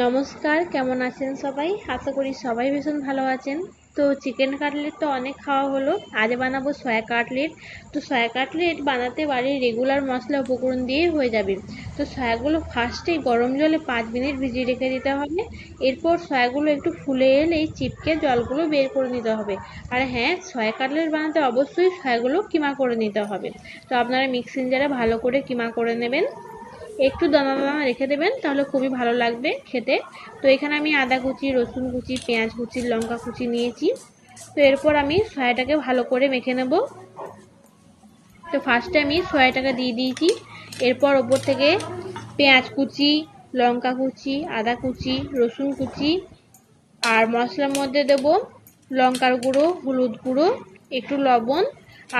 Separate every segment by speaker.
Speaker 1: নমস্কার, কেমন আছেন সবাই? আশা করি সবাই ভীষণ ভালো আছেন। তো চিকেন কাটলেট তো অনেক খাওয়া হলো। আজ বানাবো সয়া কাটলেট তো সয়া কাটলেট বানাতে বাড়ির রেগুলার মশলা উপকরণ দিয়েই হয়ে যাবে। তো সয়াগুলো ফার্স্টেই গরম জলে পাঁচ মিনিট ভিজিয়ে রেখে দিতে হবে। এরপর সয়াগুলো একটু ফুলে এলেই চিপকে জলগুলো বের করে নিতে হবে। আর হ্যাঁ সয়া কাটলেট বানাতে অবশ্যই সয়াগুলো কিমা করে নিতে হবে। তো আপনারা মিক্সিং জারে ভালো করে কিমা করে নেবেন। একটু দানা দানা রেখে দেবেন, তাহলে খুবই ভালো লাগবে খেতে। তো এখানে আমি আদা কুচি, রসুন কুচি, পেঁয়াজ কুচি, লঙ্কা কুচি নিয়েছি। তো এরপর আমি সয়াটাকে ভালো করে মেখে নেব। তো ফার্স্টে আমি সয়াটাকে দিয়ে দিয়েছি। এরপর ওপর থেকে পেঁয়াজ কুচি, লঙ্কা কুচি, আদা কুচি, রসুন কুচি, আর মশলার মধ্যে দেব লঙ্কার গুঁড়ো, হলুদ গুঁড়ো, একটু লবণ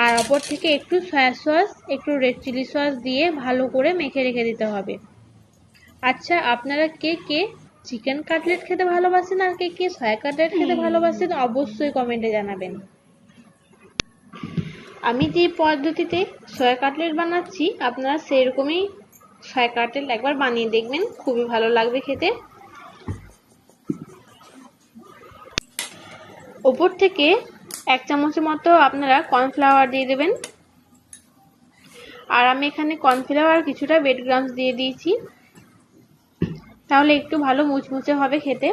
Speaker 1: আর অপর থেকে একটু সয়া সস একটু রেড চিলি সস দিয়ে ভালো করে মেখে রেখে দিতে হবে। আচ্ছা আপনারা কে কে চিকেন কাটলেট খেতে ভালোবাসেন আর কে কে সয়া কাটলেট খেতে ভালোবাসেন অবশ্যই কমেন্টে জানাবেন। আমি যে পদ্ধতিতে সয়া কাটলেট বানাচ্ছি আপনারা সেরকমই সয়া কাটলেট একবার বানিয়ে দেখবেন খুবই ভালো লাগবে খেতে। ওপর থেকে এক চামচের মতো আপনারা কর্নফ্লাওয়ার দিয়ে দেবেন। আর আমি এখানে কর্নফ্লাওয়ার কিছুটা বেড গ্রামস দিয়ে দিয়েছি। তাহলে একটু ভালো মুচমুচে হবে খেতে।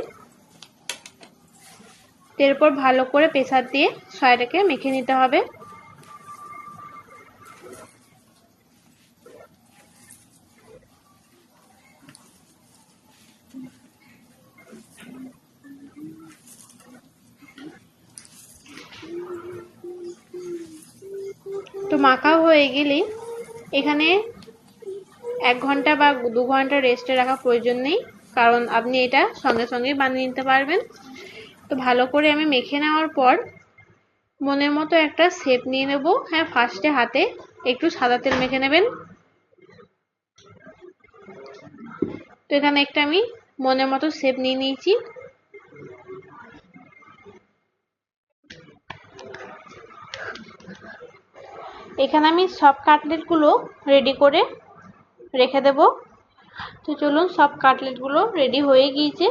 Speaker 1: এরপর ভালো করে প্রেসার দিয়ে সয়াটাকে মেখে নিতে হবে। মাখা হয়ে গেলে এখানে এক ঘণ্টা বা দু ঘণ্টা রেস্টে রাখা প্রয়োজন নেই, কারণ আপনি এটা সঙ্গে সঙ্গেই বানিয়ে নিতে পারবেন। তো ভালো করে আমি মেখে নেওয়ার পর মনের মতো একটা শেপ নিয়ে নেব। হ্যাঁ ফার্স্টে হাতে একটু সাদা তেল মেখে নেবেন। তো এখানে একটা আমি মনের মতো শেপ নিয়ে নিয়েছি। এখানে আমি সব কাটলেটগুলো রেডি করে রেখে দেব। তো চলুন সব কাটলেটগুলো রেডি হয়ে গিয়েছে।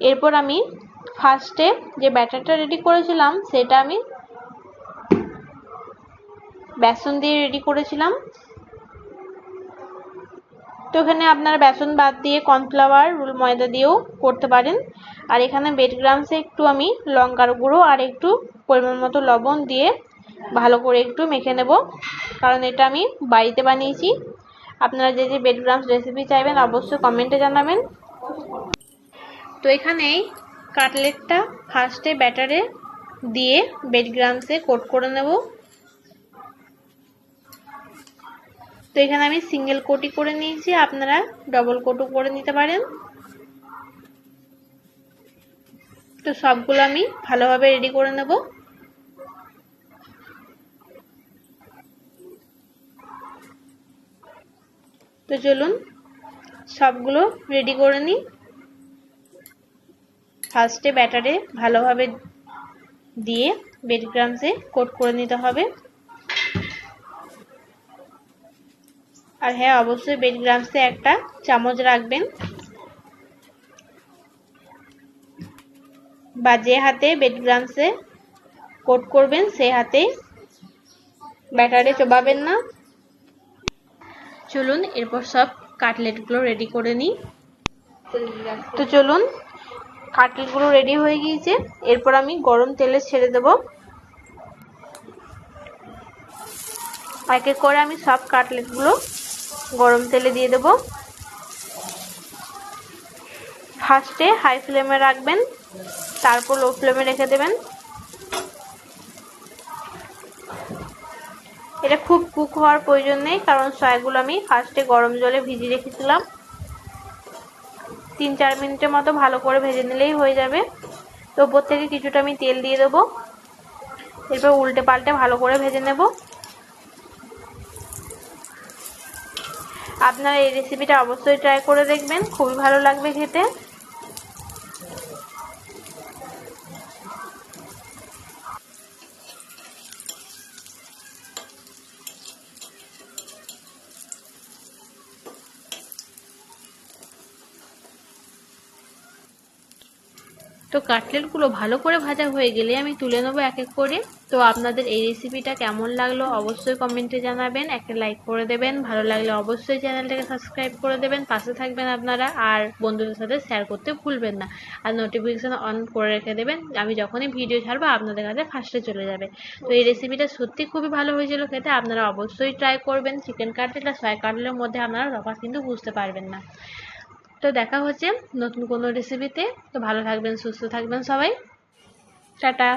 Speaker 1: এরপর আমি ফার্স্টে যে ব্যাটারটা রেডি করেছিলাম, সেটা আমি বেসন দিয়ে রেডি করেছিলাম। তো এখানে আপনারা বেসন বাদ দিয়ে কর্নফ্লাওয়ার, রুল ময়দা দিয়েও করতে পারেন। আর এখানে বেড গ্রামসে একটু আমি লঙ্কার গুঁড়ো আর একটু পরিমাণ মতো লবণ দিয়ে ভালো করে একটু মেখে নেব। কারণ এটা আমি বাড়িতে বানিয়েছি। আপনারা যে যে বেড গ্রামস রেসিপি চাইবেন অবশ্যই কমেন্টে জানাবেন। তো এখানেই কাটলেটটা ফার্স্টে ব্যাটারে দিয়ে বেড গ্রামসে কোট করে নেব। তো এখানে আমি সিঙ্গেল কোটি করে নিয়েছি, আপনারা ডবল কোটও করে নিতে পারেন। তো সবগুলো আমি ভালোভাবে রেডি করে নেব। তো চলুন, সবগুলো রেডি করে নিই। ফার্স্টে ব্যাটারে ভালোভাবে দিয়ে বেড গ্রামসে কোট করে নিতে হবে। আর হ্যাঁ অবশ্যই বেড গ্রামসে একটা চামচ রাখবেন। বা যে হাতে বেড গ্রামসে কোট করবেন, সে হাতে ব্যাটারে চোবাবেন না। চলুন, এরপর সব কাটলেটগুলো রেডি করে নিই। তো চলুন কাটলেটগুলো রেডি হয়ে গিয়েছে। এরপর আমি গরম তেলে ছেড়ে দেব। এক এক করে আমি সব কাটলেটগুলো গরম তেলে দিয়ে দেব। ফার্স্টে হাই ফ্লেমে রাখবেন, তারপর লো ফ্লেমে রেখে দেবেন। এটা খুব কুক হওয়ার প্রয়োজন নেই, কারণ সয়াগুলো আমি ফার্স্টে গরম জলে ভিজিয়ে রেখেছিলাম। তিন চার মিনিটের মতো ভালো করে ভেজে নিলেই হয়ে যাবে। তো ওপর থেকে কিছুটা আমি তেল দিয়ে দেবো। এরপর উল্টে পাল্টে ভালো করে ভেজে নেব। আপনারা এই রেসিপিটা অবশ্যই ট্রাই করে দেখবেন। খুবই ভালো লাগবে খেতে। তো কাটলেটগুলো ভালো করে ভাজা হয়ে গেলে আমি তুলে নেব এক এক করে। তো আপনাদের এই রেসিপিটা কেমন লাগল অবশ্যই কমেন্টে জানাবেন, একটা লাইক করে দেবেন। ভালো লাগলে অবশ্যই চ্যানেলটাকে সাবস্ক্রাইব করে দেবেন, পাশে থাকবেন আপনারা। আর বন্ধুদের সাথে শেয়ার করতে ভুলবেন না। আর নোটিফিকেশান অন করে রেখে দেবেন, আমি যখনই ভিডিও ছাড়বো আপনাদের কাছে ফার্স্টে চলে যাবে। তো এই রেসিপিটা সত্যি খুবই ভালো হয়েছিল খেতে, আপনারা অবশ্যই ট্রাই করবেন। চিকেন কাটলেট আর সয়া কাটলের মধ্যে আপনারা তফাৎ কিন্তু বুঝতে পারবেন না। তো দেখা হচ্ছে নতুন কোনো রেসিপিতে তো ভালো থাকবেন সুস্থ থাকবেন সবাই। টাটা।